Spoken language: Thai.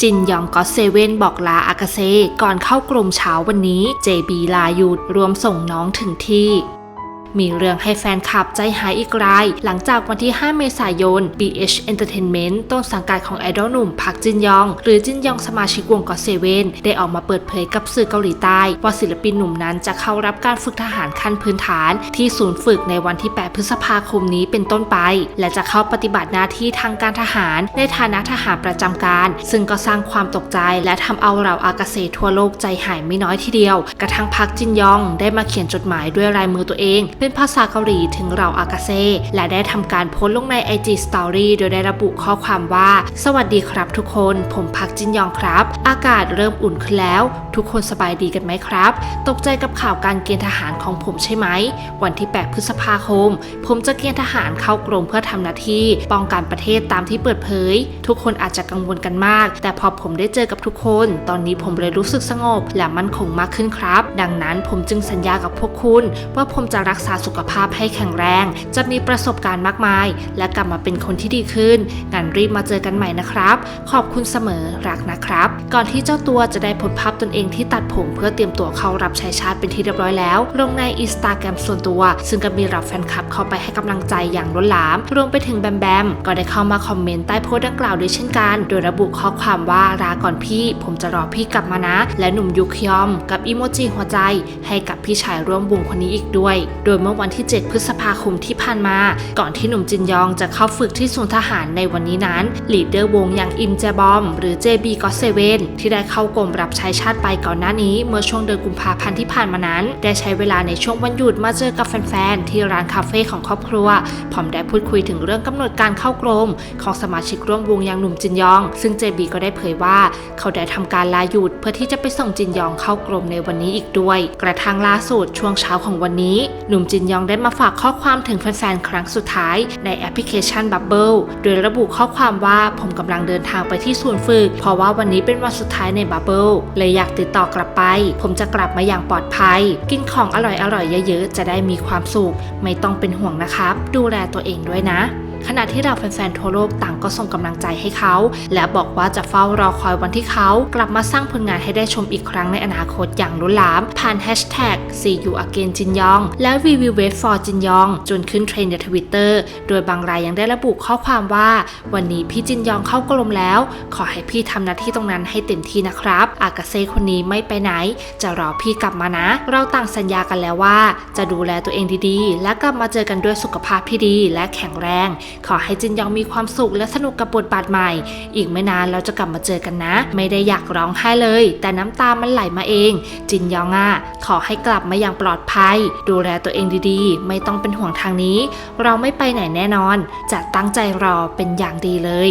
จินยองก็เซเว่นบอกลาอากาเซก่อนเข้ากลุ่มเช้าวันนี้ JB ลาหยุดรวมส่งน้องถึงที่ มีเรื่องให้แฟนคลับใจหายอีกราย หลังจากวันที่ 5 เมษายน BH Entertainment ต้นสังกัดของไอดอลหนุ่มพักจินยอง หรือจินยองสมาชิกวงก็เซเว่นได้ออกมาเปิดเผยกับสื่อเกาหลีใต้ ว่าศิลปินหนุ่มนั้นจะเข้ารับการฝึกทหารขั้นพื้นฐาน ที่ศูนย์ฝึกในวันที่ 8 พฤษภาคมนี้เป็นต้นไป และจะเข้าปฏิบัติหน้าที่ทางการทหาร ในฐานะทหารประจำการ ซึ่งก็สร้างความตกใจ และทำเอาเราอากาเซทั่วโลกใจหายไม่น้อยทีเดียว กระทั่งพักจินยองได้มาเขียนจดหมายด้วยลายมือตัวเองเป็นภาษาเกาหลีถึงเราอากาเซและได้ทำการโพสต์ลงใน IG Story โดยได้ระบุข้อความว่า สวัสดีครับทุกคน ผมพักจินยองครับ อากาศเริ่มอุ่นขึ้นแล้ว ทุกคนสบายดีกันไหมครับ ตกใจกับข่าวการเกณฑ์ทหารของผมใช่ไหม วันที่ 8 พฤษภาคม ผมจะเกณฑ์ทหารเข้ากรมเพื่อทำหน้าที่ ป้องกันประเทศตามที่เปิดเผย ทุกคนอาจจะกังวลกันมาก แต่พอผมได้เจอกับทุกคน ตอนนี้ผมเลยรู้สึกสงบ และมั่นคงมากขึ้นครับ ดังนั้นผมจึงสัญญากับพวกคุณ ว่าผมจะรักษาสุขภาพให้แข็งแรง จะมีประสบการณ์มากมาย และกลับมาเป็นคนที่ดีขึ้นงั้นรีบมาเจอกันใหม่นะครับ ขอบคุณเสมอรักนะครับ ก่อนที่เจ้าตัวจะได้โพสต์ภาพตนเองที่ตัดผมเพื่อเตรียมตัวเข้ารับใช้ชาติเป็นที่เรียบร้อยแล้ว ลงในอินสตาแกรมส่วนตัว ซึ่งก็มีเหล่าแฟนคลับเข้าไปให้กำลังใจอย่างล้นหลาม รวมไปถึงแบมแบมก็ได้เข้ามาคอมเมนต์ใต้โพสต์ดังกล่าวด้วยเช่นกัน โดยระบุข้อความว่าลาก่อนพี่ ผมจะรอพี่กลับมานะ และหนุ่มยุคยอม กับอีโมจิหัวใจ ให้กับพี่ชายร่วมวงคนนี้อีกด้วย โดยเมื่อวันที่ 7 พฤษภาคมที่ผ่านมา ก่อนที่หนุ่มจินยองจะเข้าฝึกที่ศูนย์ทหารในวันนี้นั้นลีดเดอร์วงอย่างอิมเจบอม หรือ JB g o t 7ที่ได้เข้ากรมรับใช้ชาติไปก่อนหน้านี้ เมื่อช่วงเดือนกุมภาพันธ์ที่ผ่านมานั้น ได้ใช้เวลาในช่วงวันหยุดมาเจอกับแฟนๆที่ร้านคาเฟ่ของครอบครัวพร้อมได้พูดคุยถึงเรื่องกำหนดการเข้ากรม ของสมาชิกร่วมวงอย่างหนุ่มจินยอง ซึ่ง JB ก็ได้เผยว่า เขาได้ทำการลาหยุดเพื่อที่จะไปส่งจินยองเข้ากรมในวันนี้อีกด้วย กระทั่งล่าสุดช่วงเช้าของวันนี้ หนุ่มจินยองได้มาฝากข้อความถึงแฟนๆ ครั้งสุดท้ายในแอปพลิเคชัน Bubble โดยระบุข้อความว่าผมกำลังเดินทางไปที่ศูนย์ฝึก เพราะว่าวันนี้เป็นวันสุดท้ายใน Bubble เลยอยากติดต่อกลับไป ผมจะกลับมาอย่างปลอดภัย กินของอร่อยๆ เยอะๆ จะได้มีความสุข ไม่ต้องเป็นห่วงนะครับ ดูแลตัวเองด้วยนะ ขณะที่เราแฟนๆทั่วโลกต่างก็ส่งกำลังใจให้เขา และบอกว่าจะเฝ้ารอคอยวันที่เขา กลับมาสร้างผลงานให้ได้ชมอีกครั้งในอนาคตอย่างล้นหลาม ผ่านแฮชแท็ก See You Again จินยอง และ We Will Wait for จินยอง จนขึ้นเทรนด์ในทวิตเตอร์โดยบางรายยังได้ระบุข้อความว่า วันนี้พี่จินยองเข้ากรมแล้ว ขอให้พี่ทำหน้าที่ตรงนั้นให้เต็มที่นะครับ อากาเซ่คนนี้ไม่ไปไหน จะรอพี่กลับมานะ เราต่างสัญญากันแล้วว่า จะดูแลตัวเองดีๆ และกลับมาเจอกันด้วยสุขภาพที่ดีและแข็งแรงขอให้จินยองมีความสุขและสนุกกับบทบาทใหม่ อีกไม่นานเราจะกลับมาเจอกันนะ ไม่ได้อยากร้องไห้เลย แต่น้ำตามันไหลมาเอง จินยองอะขอให้กลับมาอย่างปลอดภัย ดูแลตัวเองดีๆ ไม่ต้องเป็นห่วงทางนี้ เราไม่ไปไหนแน่นอน จะตั้งใจรอเป็นอย่างดีเลย